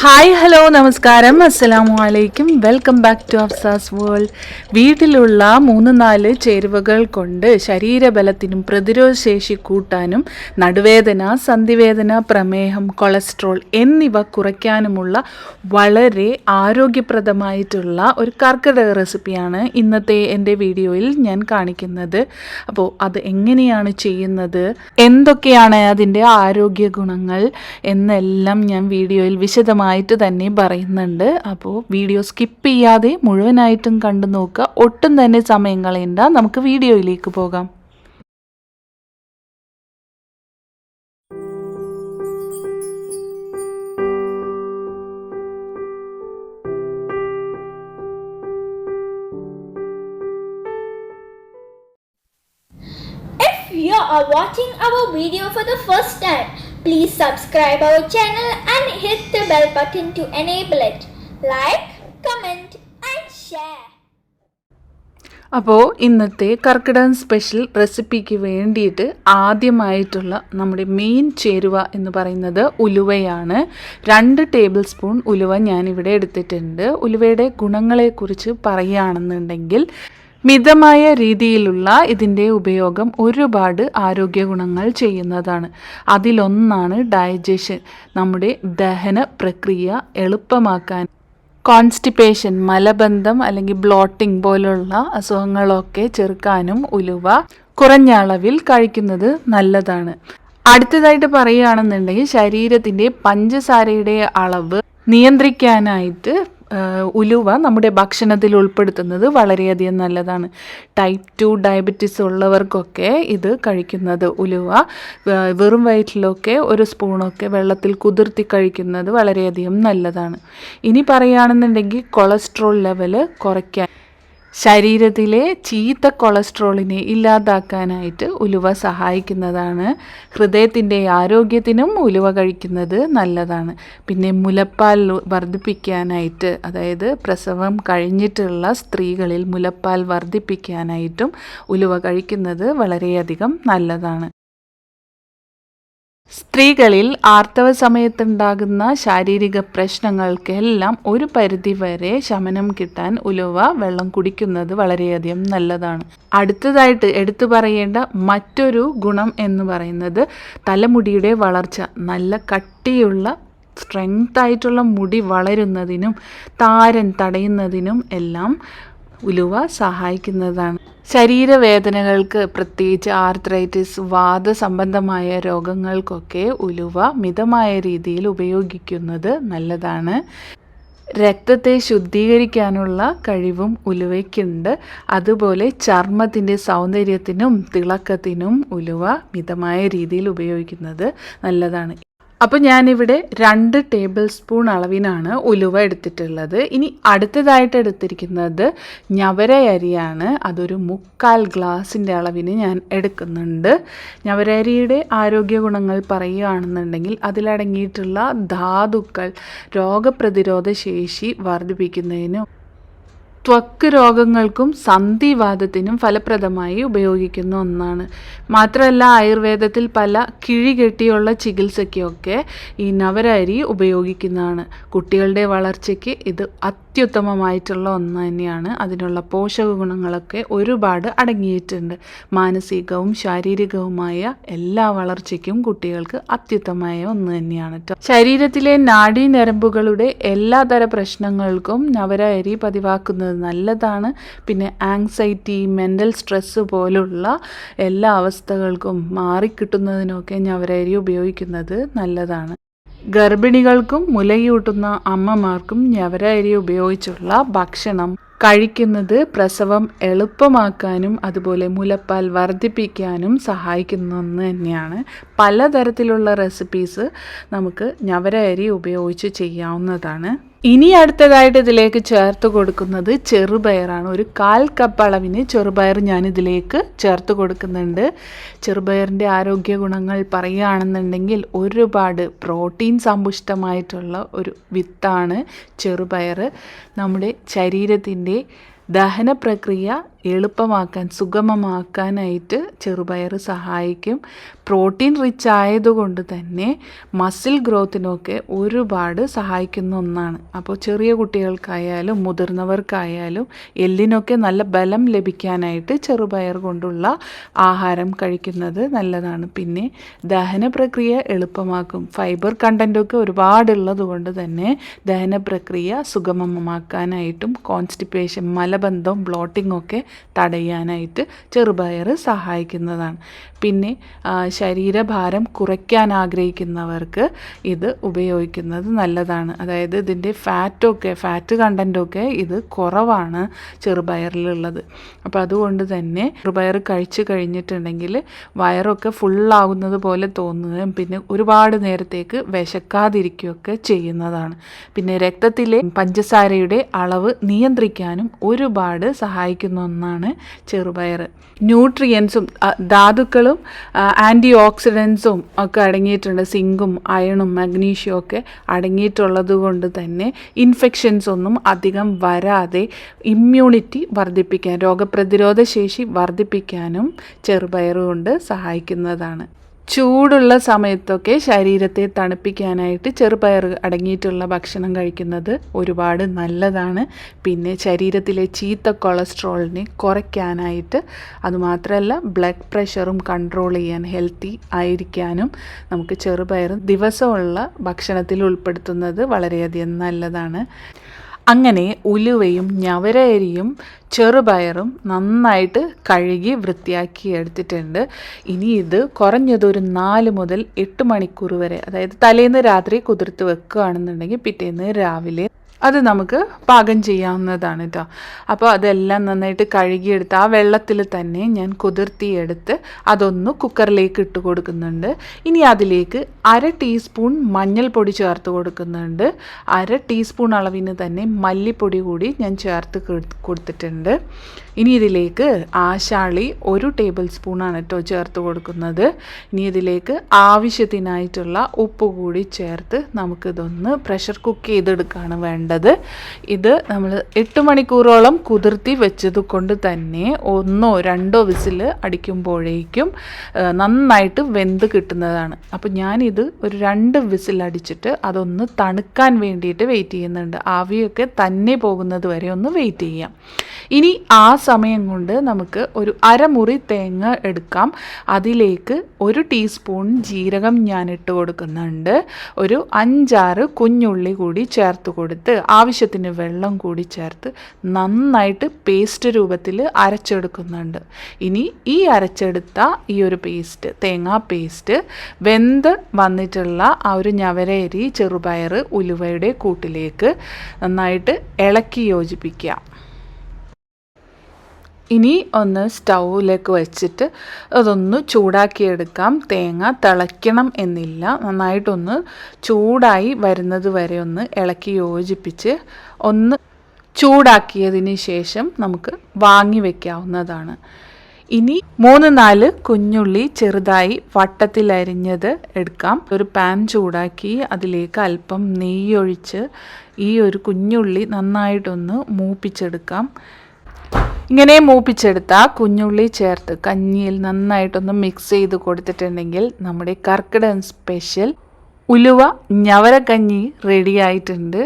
Hi hello നമസ്കാരം. അസ്സലാമു അലൈക്കും. Welcome back to Afsa's world. വീട്ടിലുള്ള മൂന്ന് നാല് ചേരുവകൾ കൊണ്ട് ശരീരബലത്തിനും പ്രതിരോധശേഷി കൂട്ടാനും നടുവേദന സന്ധിവേദന പ്രമേഹം കൊളസ്ട്രോൾ എന്നിവ കുറയ്ക്കാനുമുള്ള വളരെ ആരോഗ്യപ്രദമായിട്ടുള്ള ഒരു കർക്കിടക റെസിപ്പിയാണ് ഇന്നത്തെ എന്റെ വീഡിയോയിൽ ഞാൻ കാണിക്കുന്നത്. അപ്പോൾ അത് എങ്ങനെയാണ് ചെയ്യുന്നത്? എന്തൊക്കെയാണ് അതിന്റെ ആരോഗ്യ ഗുണങ്ങൾ? എന്നെല്ലാം ഞാൻ വീഡിയോയിൽ വിശദമായിട്ട് തന്നെ പറയുന്നുണ്ട്. അപ്പോൾ വീഡിയോ സ്കിപ്പ് ചെയ്യാതെ മുഴുവനായിട്ടും കണ്ടു നോക്കുക. ഒട്ടും തന്നെ സമയം കളയണ്ട. നമുക്ക് വീഡിയോയിലേക്ക് പോകാം. If you are watching our video for the first time, please subscribe our channel and hit the bell button to enable it. Like, comment and share. അപ്പോൾ ഇന്നത്തെ കർക്കിടകം സ്പെഷ്യൽ റെസിപ്പിക്ക് വേണ്ടിയിട്ട് ആദ്യമായിട്ടുള്ള നമ്മുടെ മെയിൻ ചേരുവ എന്ന് പറയുന്നത് ഉലുവയാണ് രണ്ട് ടേബിൾ സ്പൂൺ ഉലുവ ഞാനിവിടെ എടുത്തിട്ടുണ്ട് ഉലുവയുടെ ഗുണങ്ങളെക്കുറിച്ച് പറയുകയാണെന്നുണ്ടെങ്കിൽ മിതമായ രീതിയിലുള്ള ഇതിന്റെ ഉപയോഗം ഒരുപാട് ആരോഗ്യ ഗുണങ്ങൾ ചെയ്യുന്നതാണ്. അതിലൊന്നാണ് ഡൈജഷൻ. നമ്മുടെ ദഹന പ്രക്രിയ എളുപ്പമാക്കാൻ. കോൺസ്റ്റിപ്പേഷൻ മലബന്ധം അല്ലെങ്കിൽ ബ്ലോട്ടിംഗ് പോലുള്ള അസുഖങ്ങളൊക്കെ ചെറുക്കാനും ഉലുവ കുറഞ്ഞ അളവിൽ കഴിക്കുന്നത് നല്ലതാണ്. അടുത്തതായിട്ട് പറയുകയാണെന്നുണ്ടെങ്കിൽ ശരീരത്തിന്റെ പഞ്ചസാരയുടെ അളവ് നിയന്ത്രിക്കാനായിട്ട് ഉലുവ നമ്മുടെ ഭക്ഷണത്തിൽ ഉൾപ്പെടുത്തുന്നത് വളരെയധികം നല്ലതാണ്. ടൈപ്പ് ടു ഡയബറ്റീസ് ഉള്ളവർക്കൊക്കെ ഇത് കഴിക്കുന്നത് ഉലുവ വെറും വയറ്റിലൊക്കെ ഒരു സ്പൂണൊക്കെ വെള്ളത്തിൽ കുതിർത്തി കഴിക്കുന്നത് വളരെയധികം നല്ലതാണ്. ഇനി പറയുകയാണെന്നുണ്ടെങ്കിൽ കൊളസ്ട്രോൾ ലെവൽ കുറയ്ക്കാൻ ശരീരത്തിലെ ചീത്ത കൊളസ്ട്രോളിനെ ഇല്ലാതാക്കാനായിട്ട് ഉലുവ സഹായിക്കുന്നതാണ്. ഹൃദയത്തിന്റെ ആരോഗ്യത്തിനും ഉലുവ കഴിക്കുന്നത് നല്ലതാണ്. പിന്നെ മുലപ്പാൽ വർദ്ധിപ്പിക്കാനായിട്ട് അതായത് പ്രസവം കഴിഞ്ഞിട്ടുള്ള സ്ത്രീകളിൽ മുലപ്പാൽ വർദ്ധിപ്പിക്കാനായിട്ടും ഉലുവ കഴിക്കുന്നത് വളരെയധികം നല്ലതാണ്. സ്ത്രീകളിൽ ആർത്തവ സമയത്തുണ്ടാകുന്ന ശാരീരിക പ്രശ്നങ്ങൾക്കെല്ലാം ഒരു പരിധിവരെ ശമനം കിട്ടാൻ ഉലുവ വെള്ളം കുടിക്കുന്നത് വളരെയധികം നല്ലതാണ്. അടുത്തതായിട്ട് എടുത്തു പറയേണ്ട മറ്റൊരു ഗുണം എന്ന് പറയുന്നത് തലമുടിയുടെ വളർച്ച. നല്ല കട്ടിയുള്ള സ്ട്രെങ്ത് ആയിട്ടുള്ള മുടി വളരുന്നതിനും താരൻ തടയുന്നതിനും എല്ലാം ഉലുവ സഹായിക്കുന്നതാണ്. ശരീരവേദനകൾക്ക് പ്രത്യേകിച്ച് ആർത്രൈറ്റിസ് വാദസംബന്ധമായ രോഗങ്ങൾക്കൊക്കെ ഉലുവ മിതമായ രീതിയിൽ ഉപയോഗിക്കുന്നത് നല്ലതാണ്. രക്തത്തെ ശുദ്ധീകരിക്കാനുള്ള കഴിവും ഉലുവയ്ക്കുണ്ട്. അതുപോലെ ചർമ്മത്തിന്റെ സൗന്ദര്യത്തിനും തിളക്കത്തിനും ഉലുവ മിതമായ രീതിയിൽ ഉപയോഗിക്കുന്നത് നല്ലതാണ്. അപ്പോൾ ഞാനിവിടെ രണ്ട് ടേബിൾ സ്പൂൺ അളവിനാണ് ഉലുവ എടുത്തിട്ടുള്ളത്. ഇനി അടുത്തതായിട്ട് എടുത്തിരിക്കുന്നത് ഞവര അരിയാണ്. അതൊരു മുക്കാൽ ഗ്ലാസിന്റെ അളവിന് ഞാൻ എടുക്കുന്നുണ്ട്. ഞവര അരിയുടെ ആരോഗ്യ ഗുണങ്ങൾ പറയുകയാണെന്നുണ്ടെങ്കിൽ അതിലടങ്ങിയിട്ടുള്ള ധാതുക്കൾ രോഗപ്രതിരോധ ശേഷി വർദ്ധിപ്പിക്കുന്നതിനും ത്വക്ക് രോഗങ്ങൾക്കും സന്ധിവാദത്തിനും ഫലപ്രദമായി ഉപയോഗിക്കുന്ന ഒന്നാണ്. മാത്രമല്ല ആയുർവേദത്തിൽ പല കിഴി കെട്ടിയുള്ള ചികിത്സയ്ക്കൊക്കെ ഈ നവരരി ഉപയോഗിക്കുന്നതാണ്. കുട്ടികളുടെ വളർച്ചയ്ക്ക് ഇത് അത്യുത്തമമായിട്ടുള്ള ഒന്ന് തന്നെയാണ്. അതിനുള്ള പോഷക ഗുണങ്ങളൊക്കെ ഒരുപാട് അടങ്ങിയിട്ടുണ്ട്. മാനസികവും ശാരീരികവുമായ എല്ലാ വളർച്ചയ്ക്കും കുട്ടികൾക്ക് അത്യുത്തമമായ ഒന്ന് തന്നെയാണ് ശരീരത്തിലെ നാഡീഞരമ്പുകളുടെ എല്ലാതര പ്രശ്നങ്ങൾക്കും നവരരി പതിവാക്കുന്നത് നല്ലതാണ്. പിന്നെ ആങ്സൈറ്റി മെന്റൽ സ്ട്രെസ്സ് പോലുള്ള എല്ലാ അവസ്ഥകൾക്കും മാറിക്കിട്ടുന്നതിനൊക്കെ ഞാൻ അരി ഉപയോഗിക്കുന്നത് നല്ലതാണ്. ഗർഭിണികൾക്കും മുലയൂട്ടുന്ന അമ്മമാർക്കും ഞവര അരി ഉപയോഗിച്ചുള്ള ഭക്ഷണം കഴിക്കുന്നത് പ്രസവം എളുപ്പമാക്കാനും അതുപോലെ മുലപ്പാൽ വർദ്ധിപ്പിക്കാനും സഹായിക്കുന്ന ഒന്ന് തന്നെയാണ്. പലതരത്തിലുള്ള റെസിപ്പീസ് നമുക്ക് ഞവര അരി ഉപയോഗിച്ച് ചെയ്യാവുന്നതാണ്. ഇനി അടുത്തതായിട്ട് ഇതിലേക്ക് ചേർത്ത് കൊടുക്കുന്നത് ചെറുപയറാണ്. ഒരു കാൽ കപ്പ് അളവിന് ചെറുപയർ ഞാൻ ഇതിലേക്ക് ചേർത്ത് കൊടുക്കുന്നുണ്ട്. ചെറുപയറിന്റെ ആരോഗ്യ ഗുണങ്ങൾ പറയുകയാണെന്നുണ്ടെങ്കിൽ ഒരുപാട് പ്രോട്ടീൻ സമ്പുഷ്ടമായിട്ടുള്ള ഒരു വിത്താണ് ചെറുപയർ. നമ്മുടെ ശരീരത്തിന്റെ ദഹന പ്രക്രിയ എളുപ്പമാക്കാൻ സുഗമമാക്കാനായിട്ട് ചെറുപയർ സഹായിക്കും. പ്രോട്ടീൻ റിച്ച് ആയതുകൊണ്ട് തന്നെ മസിൽ ഗ്രോത്തിനൊക്കെ ഒരുപാട് സഹായിക്കുന്ന ഒന്നാണ്. അപ്പോൾ ചെറിയ കുട്ടികൾക്കായാലും മുതിർന്നവർക്കായാലും എല്ലിനൊക്കെ നല്ല ബലം ലഭിക്കാനായിട്ട് ചെറുപയർ കൊണ്ടുള്ള ആഹാരം കഴിക്കുന്നത് നല്ലതാണ്. പിന്നെ ദഹന പ്രക്രിയ എളുപ്പമാക്കും. ഫൈബർ കണ്ടന്റൊക്കെ ഒരുപാടുള്ളത് കൊണ്ട് തന്നെ ദഹന പ്രക്രിയ സുഗമമാക്കാനായിട്ടും കോൺസ്റ്റിപ്പേഷൻ മലബന്ധം ബ്ലോട്ടിംഗ് ഒക്കെ തടയാനായിട്ട് ചെറുപയർ സഹായിക്കുന്നതാണ്. പിന്നെ ശരീരഭാരം കുറയ്ക്കാൻ ആഗ്രഹിക്കുന്നവർക്ക് ഇത് ഉപയോഗിക്കുന്നത് നല്ലതാണ്. അതായത് ഇതിന്റെ ഫാറ്റൊക്കെ ഫാറ്റ് കണ്ടന്റൊക്കെ ഇത് കുറവാണ് ചെറുപയറിലുള്ളത്. അപ്പോൾ അതുകൊണ്ട് തന്നെ ചെറുപയർ കഴിച്ചു കഴിഞ്ഞിട്ടുണ്ടെങ്കിൽ വയറൊക്കെ ഫുള്ളാകുന്നത് പോലെ തോന്നുകയും പിന്നെ ഒരുപാട് നേരത്തേക്ക് വിശക്കാതിരിക്കുകയൊക്കെ ചെയ്യുന്നതാണ്. പിന്നെ രക്തത്തിലെ പഞ്ചസാരയുടെ അളവ് നിയന്ത്രിക്കാനും ഒരുപാട് സഹായിക്കുന്ന ഒന്നാണ് ചെറുപയർ ന്യൂട്രിയൻസും ധാതുക്കളും ആന്റി ഓക്സിഡൻസും ഒക്കെ അടങ്ങിയിട്ടുണ്ട്. സിങ്കും അയണും മഗ്നീഷ്യവും ഒക്കെ അടങ്ങിയിട്ടുള്ളത് കൊണ്ട് തന്നെ ഇൻഫെക്ഷൻസ് ഒന്നും അധികം വരാതെ ഇമ്മ്യൂണിറ്റി വർദ്ധിപ്പിക്കാൻ രോഗപ്രതിരോധ ശേഷി വർദ്ധിപ്പിക്കാനും ചെറുപയർ കൊണ്ട് സഹായിക്കുന്നതാണ്. ചൂടുള്ള സമയത്തൊക്കെ ശരീരത്തെ തണുപ്പിക്കാനായിട്ട് ചെറുപയർ അടങ്ങിയിട്ടുള്ള ഭക്ഷണം കഴിക്കുന്നത് ഒരുപാട് നല്ലതാണ്. പിന്നെ ശരീരത്തിലെ ചീത്ത കൊളസ്ട്രോളിനെ കുറയ്ക്കാനായിട്ട് അതുമാത്രമല്ല ബ്ലഡ് പ്രഷറും കൺട്രോൾ ചെയ്യാൻ ഹെൽത്തി ആയിരിക്കാനും നമുക്ക് ചെറുപയർ ദിവസമുള്ള ഭക്ഷണത്തിൽ ഉൾപ്പെടുത്തുന്നത് വളരെയധികം നല്ലതാണ്. അങ്ങനെ ഉലുവയും ഞവരയരിയും ചെറുപയറും നന്നായിട്ട് കഴുകി വൃത്തിയാക്കി എടുത്തിട്ടുണ്ട്. ഇനി ഇത് കുറഞ്ഞത് ഒരു നാല് മുതൽ എട്ട് മണിക്കൂർ വരെ അതായത് തലേന്ന് രാത്രി കുതിർത്ത് വെക്കുകയാണെന്നുണ്ടെങ്കിൽ പിറ്റേന്ന് രാവിലെ അത് നമുക്ക് പാകം ചെയ്യാവുന്നതാണ് കേട്ടോ അപ്പോൾ അതെല്ലാം നന്നായിട്ട് കഴുകിയെടുത്ത് ആ വെള്ളത്തിൽ തന്നെ ഞാൻ കുതിർത്തിയെടുത്ത് അതൊന്ന് കുക്കറിലേക്ക് ഇട്ട് കൊടുക്കുന്നുണ്ട്. ഇനി അതിലേക്ക് അര ടീസ്പൂൺ മഞ്ഞൾപ്പൊടി ചേർത്ത് കൊടുക്കുന്നുണ്ട്. അര ടീസ്പൂൺ അളവിന് തന്നെ മല്ലിപ്പൊടി കൂടി ഞാൻ ചേർത്ത് കൊടുത്തിട്ടുണ്ട്. ഇനി ഇതിലേക്ക് ആശാളി ഒരു ടേബിൾ സ്പൂണാണ് കേട്ടോ ചേർത്ത് കൊടുക്കുന്നത്. ഇനി ഇതിലേക്ക് ആവശ്യത്തിനായിട്ടുള്ള ഉപ്പ് കൂടി ചേർത്ത് നമുക്കിതൊന്ന് പ്രഷർ കുക്ക് ചെയ്തെടുക്കുകയാണ് വേണ്ടത്. ഇത് നമ്മൾ എട്ട് മണിക്കൂറോളം കുതിർത്തി വെച്ചത് കൊണ്ട് തന്നെ ഒന്നോ രണ്ടോ വിസിൽ അടിക്കുമ്പോഴേക്കും നന്നായിട്ട് വെന്ത് കിട്ടുന്നതാണ്. അപ്പോൾ ഞാനിത് ഒരു രണ്ട് വിസിൽ അടിച്ചിട്ട് അതൊന്ന് തണുക്കാൻ വേണ്ടിയിട്ട് വെയിറ്റ് ചെയ്യുന്നുണ്ട്. ആവിയൊക്കെ തന്നെ പോകുന്നത് വരെ ഒന്ന് വെയിറ്റ് ചെയ്യാം. ഇനി ആ സമയം കൊണ്ട് നമുക്ക് ഒരു അരമുറി തേങ്ങ എടുക്കാം. അതിലേക്ക് ഒരു ടീസ്പൂൺ ജീരകം ഞാൻ ഇട്ട് കൊടുക്കുന്നുണ്ട്. ഒരു അഞ്ചാറ് കുഞ്ഞുള്ളി കൂടി ചേർത്ത് കൊടുത്ത് ആവശ്യത്തിന് വെള്ളം കൂടി ചേർത്ത് നന്നായിട്ട് പേസ്റ്റ് രൂപത്തിൽ അരച്ചെടുക്കുന്നുണ്ട്. ഇനി ഈ അരച്ചെടുത്ത ഈ ഒരു പേസ്റ്റ് തേങ്ങാ പേസ്റ്റ് വെന്ത് വന്നിട്ടുള്ള ആ ഒരു ഞവരയരി ചെറുപയർ ഉലുവയുടെ കൂട്ടിലേക്ക് നന്നായിട്ട് ഇളക്കി യോജിപ്പിക്കുക. ഇനി ഒന്ന് സ്റ്റൗവിലേക്ക് വെച്ചിട്ട് അതൊന്ന് ചൂടാക്കിയെടുക്കാം. തേങ്ങ തിളയ്ക്കണം എന്നില്ല. നന്നായിട്ടൊന്ന് ചൂടായി വരുന്നത് വരെ ഒന്ന് ഇളക്കി യോജിപ്പിച്ച് ഒന്ന് ചൂടാക്കിയതിന് ശേഷം നമുക്ക് വാങ്ങി വെക്കാവുന്നതാണ്. ഇനി മൂന്ന് നാല് കുഞ്ഞുള്ളി ചെറുതായി വട്ടത്തിലരിഞ്ഞത് എടുക്കാം. ഒരു പാൻ ചൂടാക്കി അതിലേക്ക് അല്പം നെയ്യൊഴിച്ച് ഈ ഒരു കുഞ്ഞുള്ളി നന്നായിട്ടൊന്ന് മൂപ്പിച്ചെടുക്കാം. ഇങ്ങനെ മൂപ്പിച്ചെടുത്ത കുഞ്ഞുള്ളി ചേർത്ത് കഞ്ഞിയിൽ നന്നായിട്ടൊന്ന് മിക്സ് ചെയ്ത് കൊടുത്തിട്ടുണ്ടെങ്കിൽ നമ്മുടെ കർക്കിടകൻ സ്പെഷ്യൽ ഉലുവ ഞവരക്കഞ്ഞി റെഡിയായിട്ടുണ്ട്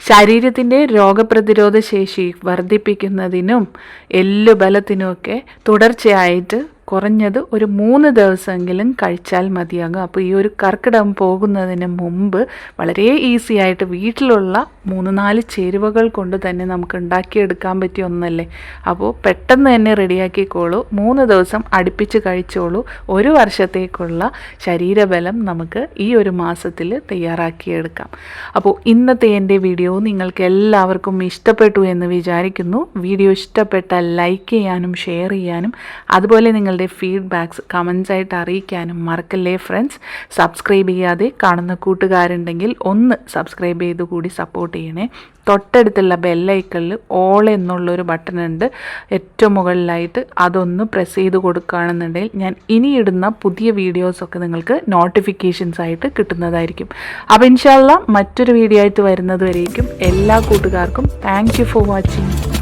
ശരീരത്തിന്റെ രോഗപ്രതിരോധ ശേഷി വർദ്ധിപ്പിക്കുന്നതിനും എല്ലുബലത്തിനുമൊക്കെ തുടർച്ചയായിട്ട് കുറഞ്ഞത് ഒരു മൂന്ന് ദിവസമെങ്കിലും കഴിച്ചാൽ മതിയാകും. അപ്പോൾ ഈ ഒരു കർക്കിടകം പോകുന്നതിന് മുമ്പ് വളരെ ഈസി ആയിട്ട് വീട്ടിലുള്ള മൂന്ന് നാല് ചേരുവകൾ കൊണ്ട് തന്നെ നമുക്ക് ഉണ്ടാക്കിയെടുക്കാൻ പറ്റിയ ഒന്നല്ലേ? അപ്പോൾ പെട്ടെന്ന് തന്നെ റെഡിയാക്കിക്കോളൂ. മൂന്ന് ദിവസം അടുപ്പിച്ച് കഴിച്ചോളൂ. ഒരു വർഷത്തേക്കുള്ള ശരീരബലം നമുക്ക് ഈ ഒരു മാസത്തിൽ തയ്യാറാക്കിയെടുക്കാം. അപ്പോൾ ഇന്നത്തെ എന്റെ വീഡിയോ നിങ്ങൾക്ക് എല്ലാവർക്കും ഇഷ്ടപ്പെട്ടു എന്ന് വിചാരിക്കുന്നു. വീഡിയോ ഇഷ്ടപ്പെട്ടാൽ ലൈക്ക് ചെയ്യാനും ഷെയർ ചെയ്യാനും. അതുപോലെ നിങ്ങളുടെ ഫീഡ്ബാക്ക്സ് കമൻസ് ആയിട്ട് അറിയിക്കാനും മറക്കല്ലേ ഫ്രണ്ട്സ് സബ്സ്ക്രൈബ് ചെയ്യാതെ കാണുന്ന കൂട്ടുകാരുണ്ടെങ്കിൽ ഒന്ന് സബ്സ്ക്രൈബ് ചെയ്ത് കൂടി സപ്പോർട്ട് ചെയ്യണേ. തൊട്ടടുത്തുള്ള ബെല്ലൈക്കണിൽ ഓൾ എന്നുള്ളൊരു ബട്ടൺ ഉണ്ട്. ഏറ്റവും മുകളിലായിട്ട് അതൊന്ന് പ്രസ് ചെയ്ത് കൊടുക്കുകയാണെന്നുണ്ടെങ്കിൽ ഞാൻ ഇനി ഇടുന്ന പുതിയ വീഡിയോസൊക്കെ നിങ്ങൾക്ക് നോട്ടിഫിക്കേഷൻസ് ആയിട്ട് കിട്ടുന്നതായിരിക്കും. അപ്പോൾ ഇൻഷാല്ല മറ്റൊരു വീഡിയോ ആയിട്ട് വരുന്നത് വരേക്കും. എല്ലാ കൂട്ടുകാർക്കും താങ്ക് ഫോർ വാച്ചിങ്